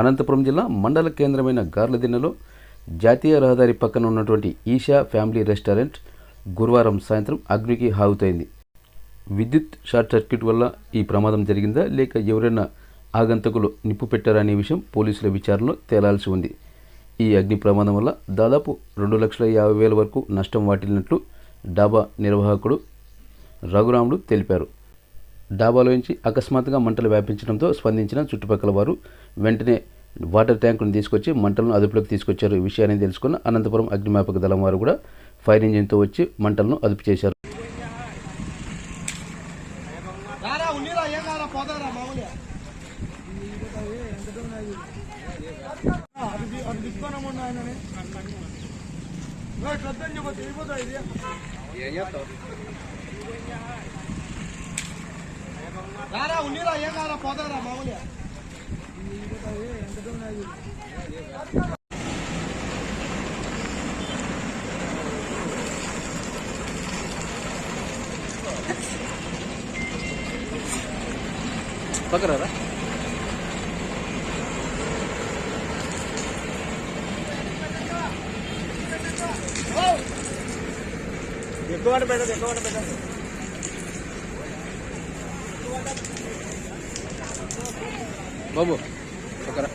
అనంతపురం జిల్లా మండల కేంద్రమైన గార్లదిన్నెలో జాతీయ రహదారి పక్కన ఉన్నటువంటి ఈషా ఫ్యామిలీ రెస్టారెంట్ గురువారం సాయంత్రం అగ్నికి హావుతైంది విద్యుత్ షార్ట్ సర్క్యూట్ వల్ల ఈ ప్రమాదం జరిగిందా లేక ఎవరైనా ఆగంతకులు నిప్పు పెట్టారా అనే విషయం పోలీసుల విచారణలో తేలాల్సి ఉంది. ఈ అగ్ని ప్రమాదం వల్ల దాదాపు రెండు లక్షల యాభై వేల వరకు నష్టం వాటిల్లినట్లు డాబా నిర్వాహకుడు రఘురాముడు తెలిపారు. డాబాలోంచి అకస్మాత్తుగా మంటలు వ్యాపించడంతో స్పందించిన చుట్టుపక్కల వారు వెంటనే వాటర్ ట్యాంకును తీసుకొచ్చి మంటలను అదుపులోకి తీసుకొచ్చారు. ఈ విషయాన్ని తెలుసుకున్న అనంతపురం అగ్నిమాపక దళం వారు కూడా ఫైర్ ఇంజిన్తో వచ్చి మంటలను అదుపు చేశారు. ఏం రారా ఉండిరా ఏం కారా పోతారా మామూలుగా. పక్కరారా? ఎక్కువ పెట్టదు ఎక్కువ పెట్టదు బాబు ఒకరా